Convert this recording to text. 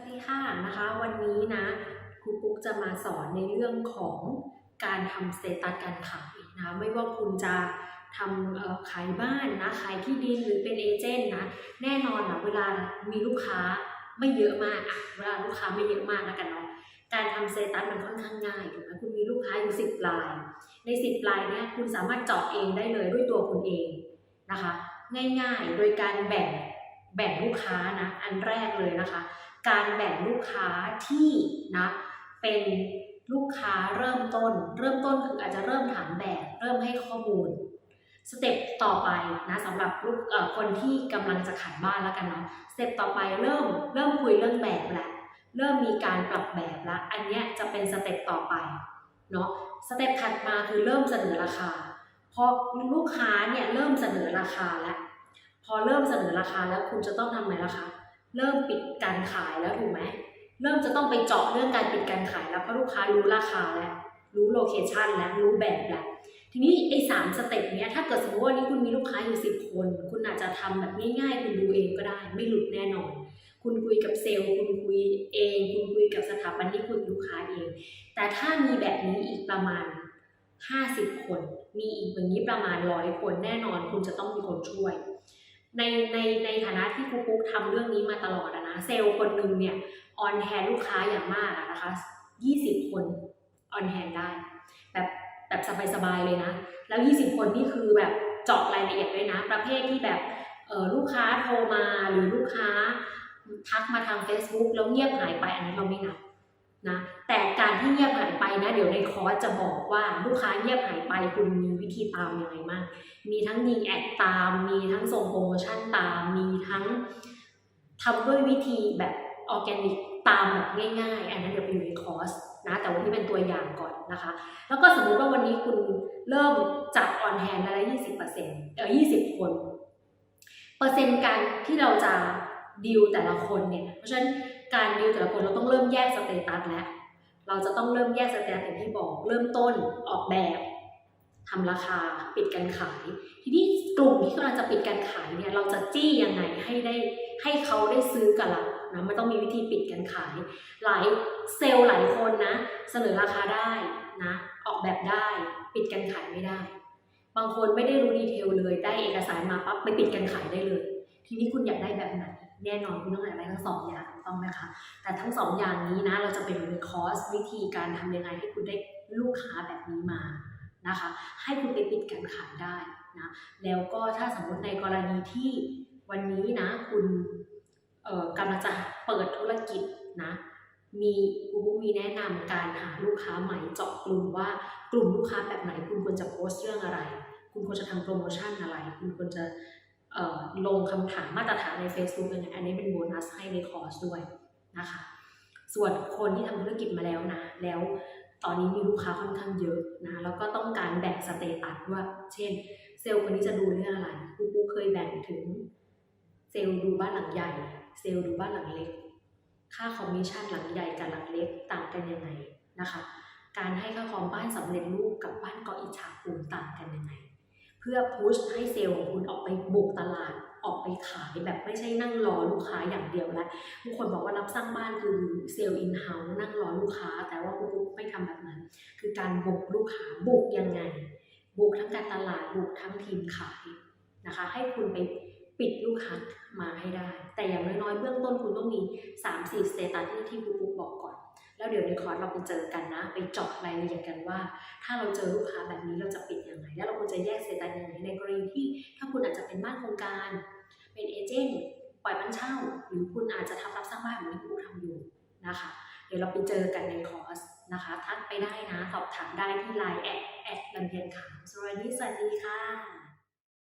วัสดีค่ะนะคะวันนี้นะครูปุ๊กจะมาสอนในเรื่องของการทำสเตตัสการขายนะไม่ว่าคุณจะทำขายบ้านนะขายที่ดินหรือเป็นเอเจนต์นะแน่นอนนะเวลามีลูกค้าไม่เยอะมากอะเวลาลูกค้าไม่เยอะมากแล้วกันเนาะการทำสเตตัสมันค่อนข้างง่ายถูกไหมคุณมีลูกค้าอยู่สิบราย ในสิบรายเนี่ยคุณสามารถเจาะเองได้เลยด้วยตัวคุณเองนะคะ ง่ายๆ โดยการแบ่งแบ่งลูกค้านะอันแรกเลยนะคะ การแบ่งลูกค้าที่นะเป็นลูกค้าเริ่มต้น เริ่มต้นคืออาจจะเริ่มถามแบบเริ่มให้ข้อมูลสเต็ปต่อไปนะสำหรับลูกคนที่กำลังจะขายบ้านแล้วกันเนาะสเต็ปต่อไปเริ่มเริ่มคุยเรื่องแบบแล้วเริ่มมีการปรับแบบแล้วอันเนี้ยจะเป็นสเต็ปต่อไปเนาะสเต็ปถัดมาคือเริ่มเสนอราคาพอลูกค้าเนี่ยเริ่มเสนอราคาแล้วพอเริ่มเสนอราคาแล้วคุณจะต้องทำไงล่ะคะ เริ่มปิดการขายแล้วถูกไหมเริ่มจะต้องไปเจาะเรื่องการปิดการขายแล้วเพราะลูกค้ารู้ราคาแล้วรู้โลเคชันแล้วรู้แบบแล้วทีนี้ไอ้สามสเต็ปเนี้ยถ้าเกิดสมมติว่านี้คุณมีลูกค้าอยู่สิบคน คุณอาจจะทำแบบง่ายๆคุณดูเองก็ได้ ไม่หลุดแน่นอน คุณคุยกับเซลล์คุณคุยเอง คุณคุยกับสถาบันที่คุณลูกค้าเอง แต่ถ้ามีแบบนี้อีกประมาณ 50 คน มีอีกแบบนี้ประมาณร้อยคนแน่นอน คุณจะต้องมีคนช่วย ในในในฐานะที่ครูปุ๊กทำเรื่องนี้มาตลอดอะนะเซลล์คนหนึ่งเนี่ยออนแฮนลูกค้าอย่างมากอะนะคะ20คนออนแฮนได้ แบบแบบสบายๆเลยนะ แล้ว 20 คนนี่คือแบบเจาะรายละเอียดด้วยนะ ประเภทที่แบบเออลูกค้าโทรมาหรือลูกค้าทักมาทาง Facebook แล้วเงียบหายไปอันนี้เราไม่นับนะ ดี๋ยวในคอร์สจะบอกว่าลูกค้าเงียบหายไปคุณมีวิธีตามยังไงบ้างมีทั้งยิงแอดตาม มีทั้งส่งโปรโมชั่นตาม มีทั้งทำด้วยวิธีแบบออร์แกนิกตามแบบง่ายๆ อันนั้นเดี๋ยวไปอยู่ในคอร์สนะแต่วันนี้เป็นตัวอย่างก่อนนะคะ แล้วก็สมมุติว่าวันนี้คุณเริ่มจัดออนแฮนได้ยี่สิบเปอร์เซ็นต์เออยี่สิบคน เปอร์เซ็นต์การที่เราจะดีลแต่ละคนเนี่ย เพราะฉะนั้นการดีลแต่ละคนเราต้องเริ่มแยกสเตตัสแล้ว เราจะต้องเริ่มแยกสเตตัสอย่างที่บอก เริ่มต้นออกแบบทำราคาปิดการขาย ทีนี้กลุ่มที่กำลังจะปิดการขายเนี่ยเราจะจี้ยังไงให้ได้ให้เขาได้ซื้อกับเรานะมันต้องมีวิธีปิดการขาย หลายเซลล์หลายคนนะ เสนอราคาได้นะออกแบบได้ปิดการขายไม่ได้ บางคนไม่ได้รู้ดีเทลเลยได้เอกสารมาปั๊บไปปิดการขายได้เลย ทีนี้คุณอยากได้แบบไหน แน่นอนคุณต้องอยากได้ทั้งสองอย่างต้องไหมคะแต่ทั้งสองอย่างนี้นะเราจะเป็นในคอร์สวิธีการทำยังไงให้คุณได้ลูกค้าแบบนี้มานะคะ ให้คุณไปปิดการขายได้นะแล้วก็ถ้าสมมติในกรณีที่วันนี้นะคุณเอ่อกำลังจะเปิดธุรกิจนะมีกูบุ๊กมีแนะนำการหาลูกค้าใหม่เจาะกลุ่มว่ากลุ่มลูกค้าแบบไหนคุณควรจะโพสต์เรื่องอะไร คุณควรจะทำโปรโมชั่นอะไร คุณควรจะ ลงคำถามมาตรฐานใน Facebook ยังไงอันนี้เป็นโบนัสให้ในคอร์สด้วยนะคะ ส่วนคนที่ทำธุรกิจมาแล้วนะ แล้วตอนนี้มีลูกค้าค่อนข้างเยอะนะแล้วก็ต้องการแบ่งสเตตัสว่าเช่น เซลล์คนนี้จะดูเรื่องอะไรครูปูเคยแบ่งถึง เซลล์ดูบ้านหลังใหญ่ เซลล์ดูบ้านหลังเล็ก ค่าคอมมิชชั่นหลังใหญ่กับหลังเล็กต่างกันยังไงนะคะ การให้ค่าคอมบ้านสำเร็จรูปกับบ้านเกาะอิจฉาปูนต่างกันยังไง เพื่อพุชให้เซลล์ของคุณออกไปบุกตลาดออกไปขายแบบไม่ใช่นั่งรอลูกค้าอย่างเดียวแล้วทุกคนบอกว่ารับสร้างบ้านคือเซลล์อินเฮ้าส์นั่งรอลูกค้า แต่ว่าคุณปุ๊กไม่ทำแบบนั้น คือการบุกลูกค้าบุกยังไง บุกทั้งการตลาดบุกทั้งทีมขายนะคะ ให้คุณไปปิดลูกค้ามาให้ได้ แต่อย่างน้อยๆเบื้องต้นคุณต้องมี 3 4สเตตัสที่ที่ครูปุ๊กบอกก่อน แล้วเดี๋ยวในคอร์สเราไปเจอกันนะ ไปเจาะรายละเอียดกันว่า ถ้าเราเจอลูกค้าแบบนี้เราจะปิดยังไง แล้วเราควรจะแยกสเตตัสยังไงในกรณีที่ถ้าคุณอาจจะเป็นบ้านโครงการ เป็นเอเจนต์ปล่อยบ้านเช่า หรือคุณอาจจะทำรับสร้างบ้านเหมือนที่ครูทำอยู่นะคะ เดี๋ยวเราไปเจอกันในคอร์สนะคะทักไปได้นะสอบถามได้ที่ไลน์แอดแอดลำเพียนขาวสวัสดีสวัสดีค่ะ